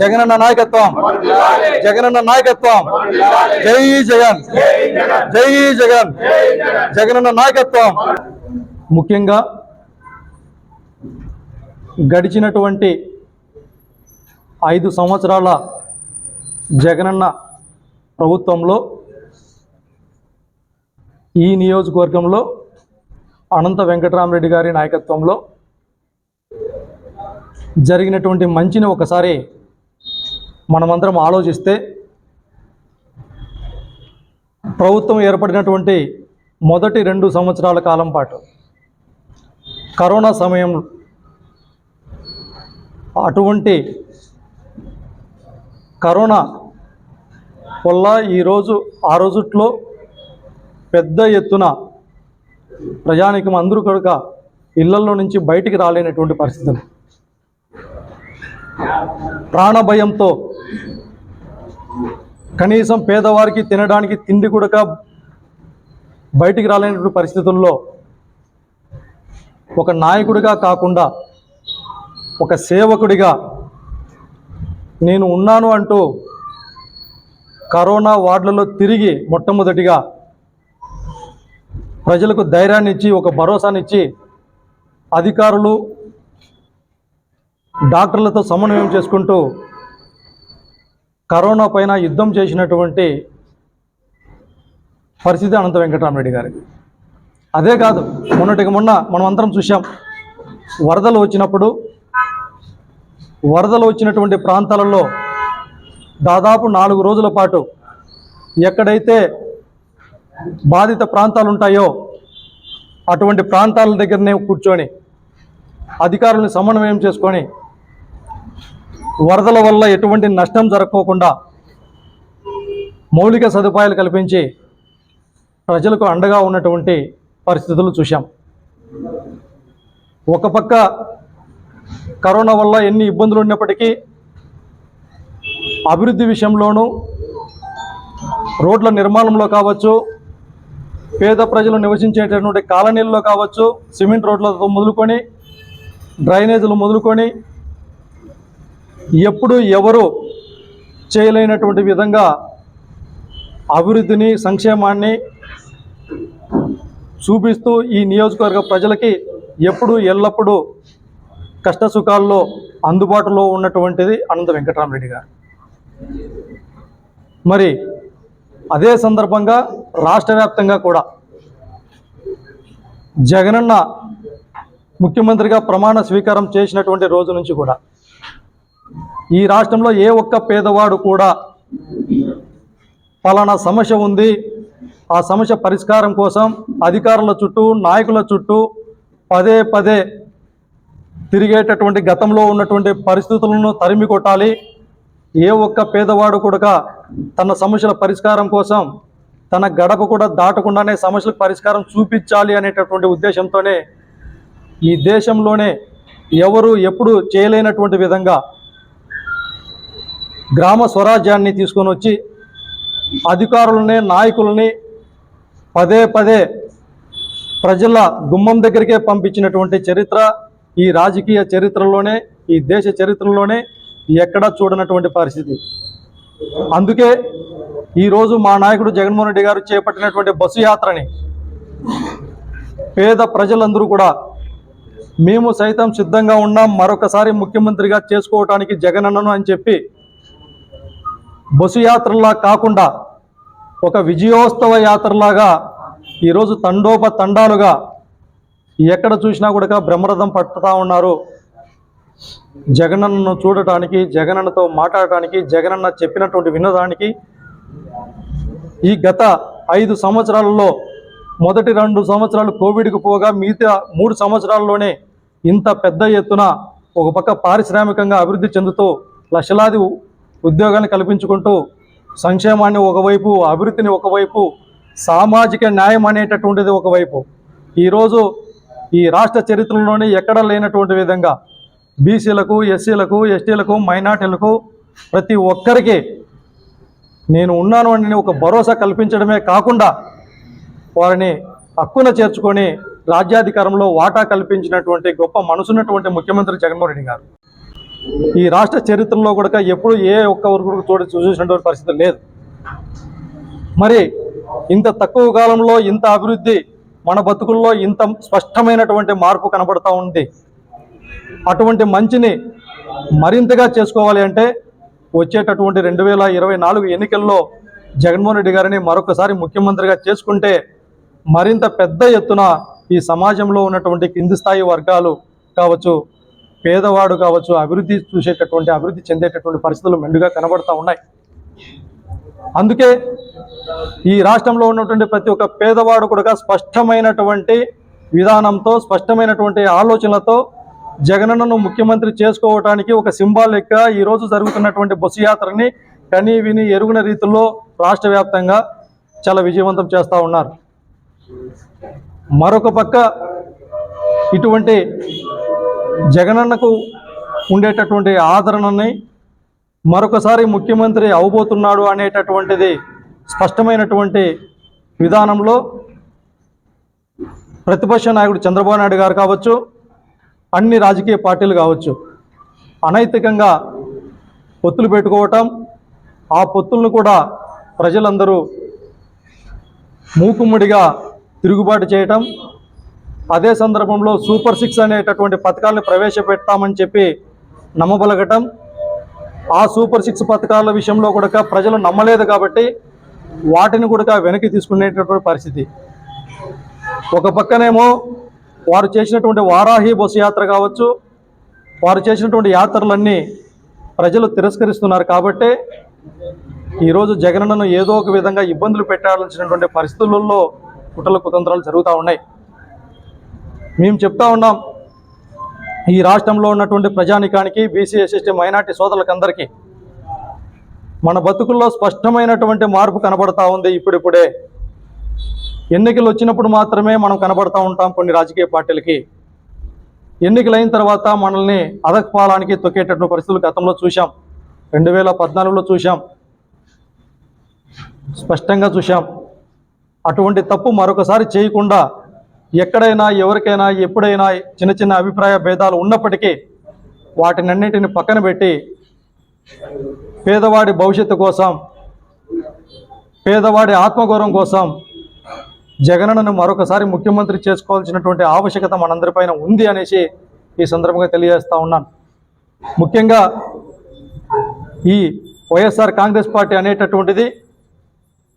జగనన్న నాయకత్వం. జగనన్న నాయకత్వం. జై జగన్. జై జగన్. జగనన్న నాయకత్వం. ముఖ్యంగా గడిచినటువంటి ఐదు సంవత్సరాల జగనన్న ప్రభుత్వంలో ఈ నియోజకవర్గంలో అనంత వెంకటరామరెడ్డి గారి నాయకత్వంలో జరిగినటువంటి మంచిని ఒకసారి మనమందరం ఆలోచిస్తే ప్రభుత్వం ఏర్పడినటువంటి మొదటి రెండు సంవత్సరాల కాలం పాటు కరోనా సమయం అటువంటి కరోనా వల్ల ఈరోజు ఆ రోజుట్లో పెద్ద ఎత్తున ప్రజానికం అందరూ కనుక ఇళ్ళలో నుంచి బయటికి రాలేనటువంటి పరిస్థితులు. ప్రాణభయంతో కనీసం పేదవారికి తినడానికి తిండి కూడా బయటికి రాలేనటువంటి పరిస్థితుల్లో ఒక నాయకుడిగా కాకుండా ఒక సేవకుడిగా నేను ఉన్నాను అంటూ కరోనా వార్డులలో తిరిగి మొట్టమొదటిగా ప్రజలకు ధైర్యాన్ని ఇచ్చి ఒక భరోసానిచ్చి అధికారులు డాక్టర్లతో సమన్వయం చేసుకుంటూ కరోనా పైన యుద్ధం చేసినటువంటి పరిస్థితి అనంత వెంకటరామరెడ్డి గారికి అదే కాదు మొన్నటికి మొన్న మనం అందరం చూసాం వరదలు వచ్చినప్పుడు వరదలు వచ్చినటువంటి ప్రాంతాలలో దాదాపు నాలుగు రోజుల పాటు ఎక్కడైతే బాధిత ప్రాంతాలు ఉంటాయో అటువంటి ప్రాంతాల దగ్గరనే కూర్చొని అధికారులను సమన్వయం చేసుకొని వరదల వల్ల ఎటువంటి నష్టం జరగకోకుండా మౌలిక సదుపాయాలు కల్పించి ప్రజలకు అండగా ఉన్నటువంటి పరిస్థితులు చూశాం. ఒక పక్క కరోనా వల్ల ఎన్ని ఇబ్బందులు ఉన్నప్పటికీ అభివృద్ధి విషయంలోనూ రోడ్ల నిర్మాణంలో కావచ్చు పేద ప్రజలు నివసించేటటువంటి కాలనీల్లో కావచ్చు సిమెంట్ రోడ్లతో మొదలుకొని డ్రైనేజీలు మొదలుకొని ఎప్పుడు ఎవరు చేయలేనటువంటి విధంగా అభివృద్ధిని సంక్షేమాన్ని చూపిస్తూ ఈ నియోజకవర్గ ప్రజలకి ఎప్పుడు ఎల్లప్పుడూ కష్టసుఖాల్లో అందుబాటులో ఉన్నటువంటిది అనంత వెంకటరామరెడ్డి గారు. మరి అదే సందర్భంగా రాష్ట్ర వ్యాప్తంగా కూడా జగనన్న ముఖ్యమంత్రిగా ప్రమాణ స్వీకారం చేసినటువంటి రోజు నుంచి కూడా ఈ రాష్ట్రంలో ఏ ఒక్క పేదవాడు కూడా పలానా సమస్య ఉంది. ఆ సమస్య పరిష్కారం కోసం అధికారుల చుట్టూ నాయకుల చుట్టూ పదే పదే తిరిగేటటువంటి గతంలో ఉన్నటువంటి పరిస్థితులను తరిమి కొట్టాలి. ఏ ఒక్క పేదవాడు కూడా తన సమస్యల పరిష్కారం కోసం తన గడప కూడా దాటకుండానే సమస్యలకు పరిష్కారం చూపించాలి అనేటటువంటి ఉద్దేశంతోనే ఈ దేశంలోనే ఎవరు ఎప్పుడు చేయలేనటువంటి విధంగా గ్రామ స్వరాజ్యాన్ని తీసుకొని వచ్చి అధికారులని నాయకులని పదే పదే ప్రజల గుమ్మం దగ్గరికే పంపించినటువంటి చరిత్ర ఈ రాజకీయ చరిత్రలోనే ఈ దేశ చరిత్రలోనే ఎక్కడా చూడనటువంటి పరిస్థితి. అందుకే ఈరోజు మా నాయకుడు జగన్మోహన్ రెడ్డి గారు చేపట్టినటువంటి బస్సు యాత్రని పేద ప్రజలందరూ కూడా మేము సైతం సిద్ధంగా ఉన్నాం. మరొకసారి ముఖ్యమంత్రిగా చేసుకోవటానికి జగనన్నను అని చెప్పి బస్సు యాత్రలా కాకుండా ఒక విజయోత్సవ యాత్రలాగా ఈరోజు తండోప తండాలుగా ఎక్కడ చూసినా కూడా బ్రహ్మరథం పట్టుతా ఉన్నారు. జగనన్నను చూడటానికి జగనన్నతో మాట్లాడటానికి జగనన్న చెప్పినటువంటి వినోదానికి ఈ గత ఐదు సంవత్సరాలలో మొదటి రెండు సంవత్సరాలు కోవిడ్కి పోగా మిగతా మూడు సంవత్సరాల్లోనే ఇంత పెద్ద ఎత్తున ఒక పక్క పారిశ్రామికంగా అభివృద్ధి చెందుతూ లక్షలాది ఉద్యోగాన్ని కల్పించుకుంటూ సంక్షేమాన్ని ఒకవైపు అభివృద్ధిని ఒకవైపు సామాజిక న్యాయం అనేటటువంటిది ఒకవైపు. ఈరోజు ఈ రాష్ట్ర చరిత్రలోనే ఎక్కడ లేనటువంటి విధంగా బీసీలకు ఎస్సీలకు ఎస్టీలకు మైనార్టీలకు ప్రతి ఒక్కరికి నేను ఉన్నాను అని ఒక భరోసా కల్పించడమే కాకుండా వారిని హక్కున చేర్చుకొని రాజ్యాధికారంలో వాటా కల్పించినటువంటి గొప్ప మనసున్నటువంటి ముఖ్యమంత్రి జగన్మోహన్ రెడ్డి గారు. ఈ రాష్ట్ర చరిత్రలో కూడా ఎప్పుడు ఏ ఒక్క ఊరు చూడ చూసినటువంటి పరిస్థితి లేదు. మరి ఇంత తక్కువ కాలంలో ఇంత అభివృద్ధి మన బతుకుల్లో ఇంత స్పష్టమైనటువంటి మార్పు కనబడతా ఉంది. అటువంటి మంచిని మరింతగా చేసుకోవాలి అంటే వచ్చేటటువంటి రెండు వేల ఇరవై నాలుగు ఎన్నికల్లో జగన్మోహన్ రెడ్డి గారిని మరొకసారి ముఖ్యమంత్రిగా చేసుకుంటే మరింత పెద్ద ఎత్తున ఈ సమాజంలో ఉన్నటువంటి కింది స్థాయి వర్గాలు కావచ్చు పేదవాడు కావచ్చు అభివృద్ధి చూసేటటువంటి అభివృద్ధి చెందేటటువంటి పరిస్థితులు మెండుగా కనబడతా ఉన్నాయి. అందుకే ఈ రాష్ట్రంలో ఉన్నటువంటి ప్రతి ఒక్క పేదవాడు కూడా స్పష్టమైనటువంటి విధానంతో స్పష్టమైనటువంటి ఆలోచనలతో జగనన్నను ముఖ్యమంత్రి చేసుకోవటానికి ఒక సింబాలిక్ ఈరోజు జరుగుతున్నటువంటి బస్సు యాత్రని కని విని ఎరుగున రీతిలో రాష్ట్ర వ్యాప్తంగా చాలా విజయవంతం చేస్తూ ఉన్నారు. మరొక పక్క ఇటువంటి జగనన్నకు ఉండేటటువంటి ఆదరణని మరొకసారి ముఖ్యమంత్రి అవబోతున్నాడు అనేటటువంటిది స్పష్టమైనటువంటి విధానంలో ప్రతిపక్ష నాయకుడు చంద్రబాబు నాయుడు గారు కావచ్చు అన్ని రాజకీయ పార్టీలు కావచ్చు అనైతికంగా పొత్తులు పెట్టుకోవటం ఆ పొత్తులను కూడా ప్రజలందరూ మూకుమ్మడిగా తిరుగుబాటు చేయటం అదే సందర్భంలో సూపర్ సిక్స్ అనేటటువంటి పథకాలను ప్రవేశపెడతామని చెప్పి నమ్మబలగటం. ఆ సూపర్ సిక్స్ పథకాల విషయంలో కూడా ప్రజలు నమ్మలేదు కాబట్టి వాటిని కూడా వెనక్కి తీసుకునేటటువంటి పరిస్థితి. ఒక పక్కనేమో వారు చేసినటువంటి వారాహి బస్సు యాత్ర కావచ్చు వారు చేసినటువంటి యాత్రలన్నీ ప్రజలు తిరస్కరిస్తున్నారు కాబట్టి ఈరోజు జగనన్నను ఏదో ఒక విధంగా ఇబ్బందులు పెట్టాల్సినటువంటి పరిస్థితులలో కుట్రల కుతంత్రాలు జరుగుతూ ఉన్నాయి. మేము చెప్తా ఉన్నాం. ఈ రాష్ట్రంలో ఉన్నటువంటి ప్రజానికానికి బీసీ ఎస్ఎస్టీ మైనార్టీ సోదరులకందరికీ మన బతుకుల్లో స్పష్టమైనటువంటి మార్పు కనబడతా ఉంది ఇప్పుడిప్పుడే. ఎన్నికలు వచ్చినప్పుడు మాత్రమే మనం కనబడతా ఉంటాం కొన్ని రాజకీయ పార్టీలకి. ఎన్నికలైన తర్వాత మనల్ని అదక్పాలానికి తొక్కేటటువంటి పరిస్థితులు గతంలో చూశాం. రెండు వేల పద్నాలుగులో చూశాం. స్పష్టంగా చూశాం. అటువంటి తప్పు మరొకసారి చేయకుండా ఎక్కడైనా ఎవరికైనా ఎప్పుడైనా చిన్న చిన్న అభిప్రాయ భేదాలు ఉన్నప్పటికీ వాటినన్నింటిని పక్కన పెట్టి పేదవాడి భవిష్యత్తు కోసం పేదవాడి ఆత్మగౌరవం కోసం జగనను మరొకసారి ముఖ్యమంత్రి చేసుకోవాల్సినటువంటి ఆవశ్యకత మనందరిపైన ఉంది అనేసి ఈ సందర్భంగా తెలియజేస్తూ ఉన్నాను. ముఖ్యంగా ఈ వైఎస్ఆర్ కాంగ్రెస్ పార్టీ అనేటటువంటిది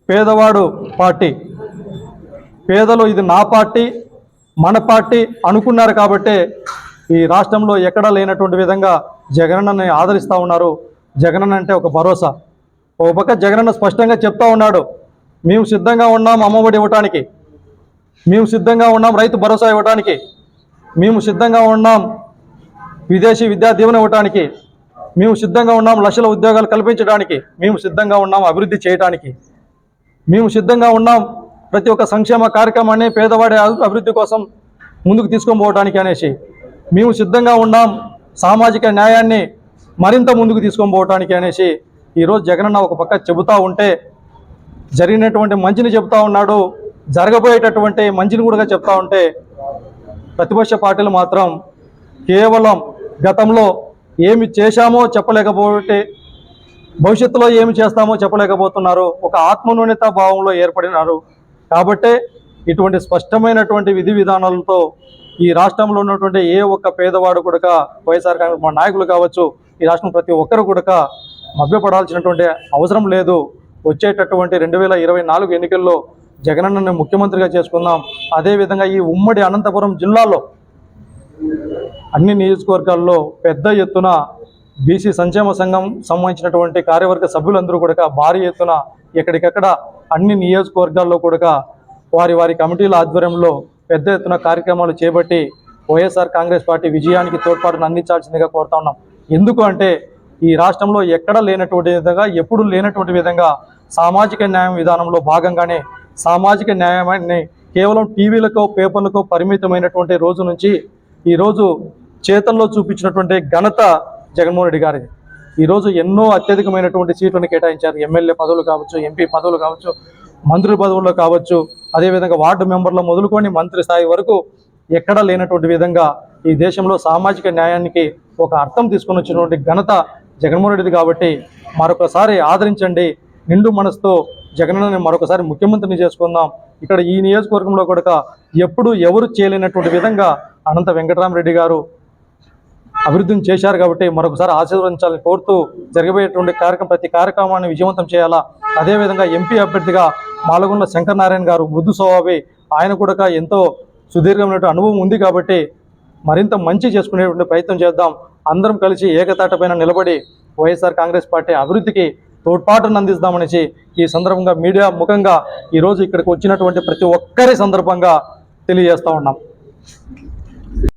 పేదవాడు పార్టీ పేదలు ఇది నా పార్టీ మన పార్టీ అనుకున్నారు కాబట్టే ఈ రాష్ట్రంలో ఎక్కడా లేనటువంటి విధంగా జగనన్నని ఆదరిస్తూ ఉన్నారు. జగనన్న అంటే ఒక భరోసా. ఒక పక్క జగనన్న స్పష్టంగా చెప్తా ఉన్నాడు మేము సిద్ధంగా ఉన్నాం అమ్మఒడి ఇవ్వటానికి. మేము సిద్ధంగా ఉన్నాం రైతు భరోసా ఇవ్వటానికి. మేము సిద్ధంగా ఉన్నాం విదేశీ విద్యా దీవెన ఇవ్వటానికి. మేము సిద్ధంగా ఉన్నాం లక్షల ఉద్యోగాలు కల్పించడానికి మేము సిద్ధంగా ఉన్నాం అభివృద్ధి చేయడానికి మేము సిద్ధంగా ఉన్నాం ప్రతి ఒక్క సంక్షేమ కార్యక్రమాన్ని పేదవాడి అభివృద్ధి కోసం ముందుకు తీసుకొని పోవడానికి అనేసి మేము సిద్ధంగా ఉన్నాం. సామాజిక న్యాయాన్ని మరింత ముందుకు తీసుకొని పోవటానికి అనేసి ఈరోజు జగనన్న ఒక పక్క చెబుతూ ఉంటే జరిగినటువంటి మంచిని చెబుతూ ఉన్నాడు. జరగబోయేటటువంటి మంచిని కూడా చెప్తా ఉంటే ప్రతిపక్ష పార్టీలు మాత్రం కేవలం గతంలో ఏమి చేశామో చెప్పలేకపోతే భవిష్యత్తులో ఏమి చేస్తామో చెప్పలేకపోతున్నారు. ఒక ఆత్మన్యూనత భావంలో ఏర్పడినారు. కాబట్టే ఇటువంటి స్పష్టమైనటువంటి విధి విధానాలతో ఈ రాష్ట్రంలో ఉన్నటువంటి ఏ ఒక్క పేదవాడు కూడా వైఎస్ఆర్ కాంగ్రెస్ మా నాయకులు కావచ్చు ఈ రాష్ట్రం ప్రతి ఒక్కరు కూడా మభ్యపడాల్సినటువంటి అవసరం లేదు. వచ్చేటటువంటి రెండు వేల ఇరవై నాలుగు ఎన్నికల్లో జగనన్నని ముఖ్యమంత్రిగా చేసుకుందాం. అదేవిధంగా ఈ ఉమ్మడి అనంతపురం జిల్లాలో అన్ని నియోజకవర్గాల్లో పెద్ద ఎత్తున బీసీ సంక్షేమ సంఘం సంబంధించినటువంటి కార్యవర్గ సభ్యులందరూ కూడా భారీ ఎత్తున ఎక్కడికక్కడ అన్ని నియోజకవర్గాల్లో కూడా వారి వారి కమిటీల ఆధ్వర్యంలో పెద్ద ఎత్తున కార్యక్రమాలు చేపట్టి వైఎస్ఆర్ కాంగ్రెస్ పార్టీ విజయానికి తోడ్పాటును అందించాల్సిందిగా కోరుతా ఉన్నాం. ఎందుకు అంటే ఈ రాష్ట్రంలో ఎక్కడ లేనటువంటి విధంగా ఎప్పుడు లేనటువంటి విధంగా సామాజిక న్యాయం విధానంలో భాగంగానే సామాజిక న్యాయాన్ని కేవలం టీవీలకో పేపర్లకో పరిమితమైనటువంటి రోజు నుంచి ఈరోజు చేతల్లో చూపించినటువంటి ఘనత జగన్మోహన్ రెడ్డి గారిది. ఈరోజు ఎన్నో అత్యధికమైనటువంటి సీట్లను కేటాయించారు. ఎమ్మెల్యే పదవులు కావచ్చు ఎంపీ పదవులు కావచ్చు మంత్రి పదవుల్లో కావచ్చు అదేవిధంగా వార్డు మెంబర్ల మొదలుకొని మంత్రి స్థాయి వరకు ఎక్కడా లేనటువంటి విధంగా ఈ దేశంలో సామాజిక న్యాయానికి ఒక అర్థం తీసుకొని వచ్చినటువంటి ఘనత జగన్మోహన్ రెడ్డిది కాబట్టి మరొకసారి ఆదరించండి. నిండు మనసుతో జగనన్నని మరొకసారి ముఖ్యమంత్రిని చేసుకుందాం. ఇక్కడ ఈ నియోజకవర్గంలో కూడా ఎప్పుడు ఎవరు చేయలేనటువంటి విధంగా అనంత వెంకటరామరెడ్డి గారు అభివృద్ధిని చేశారు కాబట్టి మరొకసారి ఆశీర్వదించాలని కోరుతూ జరగబోయేటువంటి కార్యక్రమం ప్రతి కార్యక్రమాన్ని విజయవంతం చేయాలా? అదేవిధంగా ఎంపీ అభ్యర్థిగా మాలగుండ శంకర్ నారాయణ గారు మృదు స్వభావి ఆయన కూడా ఎంతో సుదీర్ఘమైనటువంటి అనుభవం ఉంది కాబట్టి మరింత మంచి చేసుకునేటువంటి ప్రయత్నం చేద్దాం. అందరం కలిసి ఏకతాటపైన నిలబడి వైఎస్ఆర్ కాంగ్రెస్ పార్టీ అభివృద్ధికి తోడ్పాటును అందిస్తామనేసి ఈ సందర్భంగా మీడియా ముఖంగా ఈరోజు ఇక్కడికి వచ్చినటువంటి ప్రతి ఒక్కరి సందర్భంగా తెలియజేస్తూ ఉన్నాం.